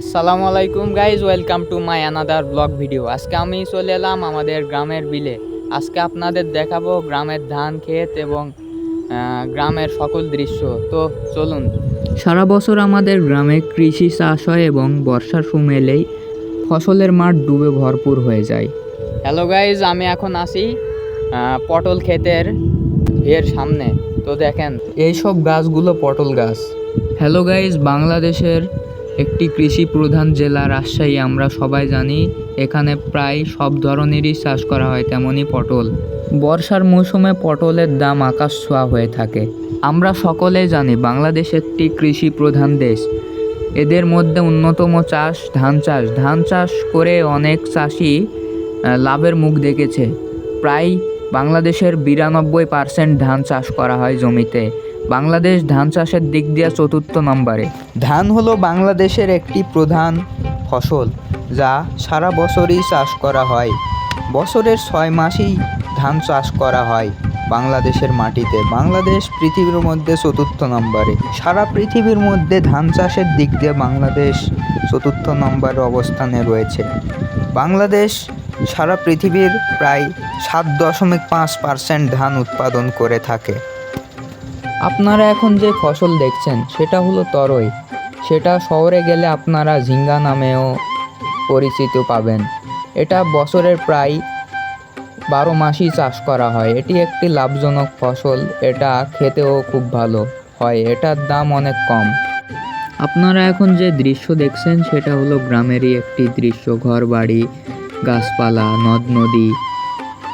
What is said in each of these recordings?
আসসালামু আলাইকুম guys, welcome to my another blog video. আজকে আমি চলে এলাম আমাদের গ্রামের বিলে। আজকে আপনাদের দেখাবো গ্রামের ধান ক্ষেত এবং গ্রামের সকল দৃশ্য। তো চলুন। সারা বছর আমাদের গ্রামে কৃষি, চাষ হয় এবং বর্ষার সময় এলেই ফসলের মাঠ ডুবে ভরপুর হয়ে যায়। হ্যালো গাইজ, আমি এখন আসি পটল ক্ষেতের এর সামনে। তো দেখেন, এইসব গাছগুলো পটল গাছ। হ্যালো গাইজ, বাংলাদেশের একটি কৃষি প্রধান জেলা রাজশাহী, আমরা সবাই জানি, এখানে প্রায় সব ধরনেরই চাষ করা হয়, তেমনই পটল। বর্ষার মৌসুমে পটলের দাম আকাশ ছোঁয়া হয়ে থাকে। আমরা সকলেই জানি, বাংলাদেশ একটি কৃষি প্রধান দেশ। এদের মধ্যে অন্যতম চাষ ধান চাষ। ধান চাষ করে অনেক চাষি লাভের মুখ দেখেছে। প্রায় বাংলাদেশের বিরানব্বই পার্সেন্ট ধান চাষ করা হয় জমিতে। বাংলাদেশ ধান চাষের দিক দিয়ে চতুর্থ নম্বরে। ধান হলো বাংলাদেশের একটি প্রধান ফসল, যা সারা বছরই চাষ করা হয়। বছরের ছয় মাসেই ধান চাষ করা হয় বাংলাদেশের মাটিতে। বাংলাদেশ পৃথিবীর মধ্যে চতুর্থ নম্বরে। সারা পৃথিবীর মধ্যে ধান চাষের দিক দিয়ে বাংলাদেশ চতুর্থ নম্বরে অবস্থানে রয়েছে। বাংলাদেশ সারা পৃথিবীর প্রায় সাত দশমিক পাঁচ পার্সেন্ট ধান উৎপাদন করে থাকে। আপনারা এখন যে ফসল দেখছেন, সেটা হলো তরই। সেটা শহরে গেলে আপনারা ঝিঙ্গা নামেও পরিচিত পাবেন। এটা বছরের প্রায় বারো মাসই চাষ করা হয়। এটি একটি লাভজনক ফসল। এটা খেতেও খুব ভালো হয়। এটার দাম অনেক কম। আপনারা এখন যে দৃশ্য দেখছেন, সেটা হলো গ্রামেরই একটি দৃশ্য। ঘর বাড়ি গাছপালা নদ নদী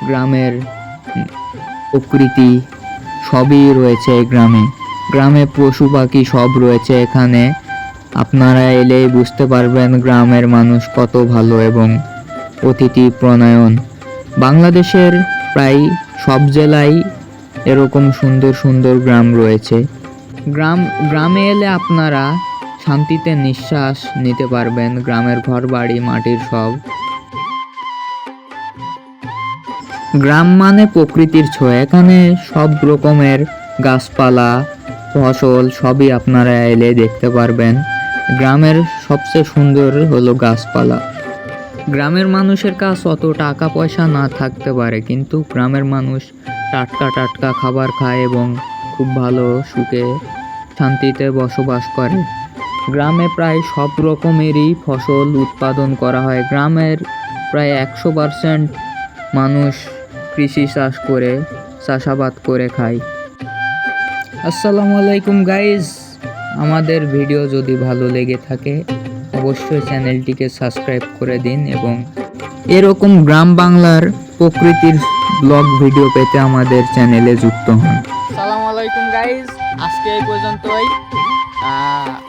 গ্রামের প্রকৃতি সবই রয়েছে গ্রামে। গ্রামে পশু পাখি সব রয়েছে এখানে। আপনারা এলেই বুঝতে পারবেন গ্রামের মানুষ কত ভালো এবং অতিথি প্রণয়ন। বাংলাদেশের প্রায় সব জেলায় এরকম সুন্দর সুন্দর গ্রাম রয়েছে। গ্রাম, গ্রামে এলে আপনারা শান্তিতে নিঃশ্বাস নিতে পারবেন। গ্রামের ঘর বাড়ি মাটির সব। গ্রাম মানে প্রকৃতির ছোঁয়া। এখানে সব রকমের গাছপালা, ফসল সবই আপনারা এলে দেখতে পারবেন। গ্রামের সবচেয়ে সুন্দর হলো গাছপালা। গ্রামের মানুষের কাছে অত টাকা পয়সা না থাকতে পারে, কিন্তু গ্রামের মানুষ টাটকা টাটকা খাবার খায় এবং খুব ভালো সুখে শান্তিতে বসবাস করে। গ্রামে প্রায় সব রকমেরই ফসল উৎপাদন করা হয়। গ্রামের প্রায় একশো পার্সেন্ট মানুষ কৃষি চাষ করে, চাষাবাদ করে খায় আসসালামু আলাইকুম গাইজ আমাদের ভিডিও যদি ভালো লেগে থাকে, অবশ্যই চ্যানেলটিকে সাবস্ক্রাইব করে দিন এবং এরকম গ্রাম বাংলার প্রকৃতির ব্লগ ভিডিও পেতে আমাদের চ্যানেলে যুক্ত হন। আসসালামু আলাইকুম গাইজ আজকে এই পর্যন্তই।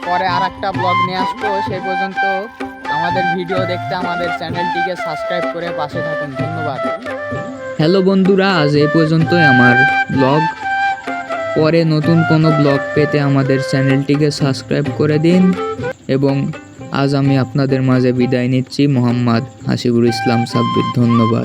পরে আর একটা ব্লগ নিয়ে আসব। সেই পর্যন্ত আমাদের ভিডিও দেখতে আমাদের চ্যানেলটিকে সাবস্ক্রাইব করে পাশে থাকুন। ধন্যবাদ। হ্যালো বন্ধুরা, আজ এই পর্যন্তই আমার ব্লগ পরে নতুন কোনো ব্লগ পেতে আমাদের চ্যানেলটিকে সাবস্ক্রাইব করে দিন। এবং আজ আমি আপনাদের মাঝে বিদায় নিচ্ছি। মোহাম্মদ হাসিবুর ইসলাম সাব্বির, ধন্যবাদ।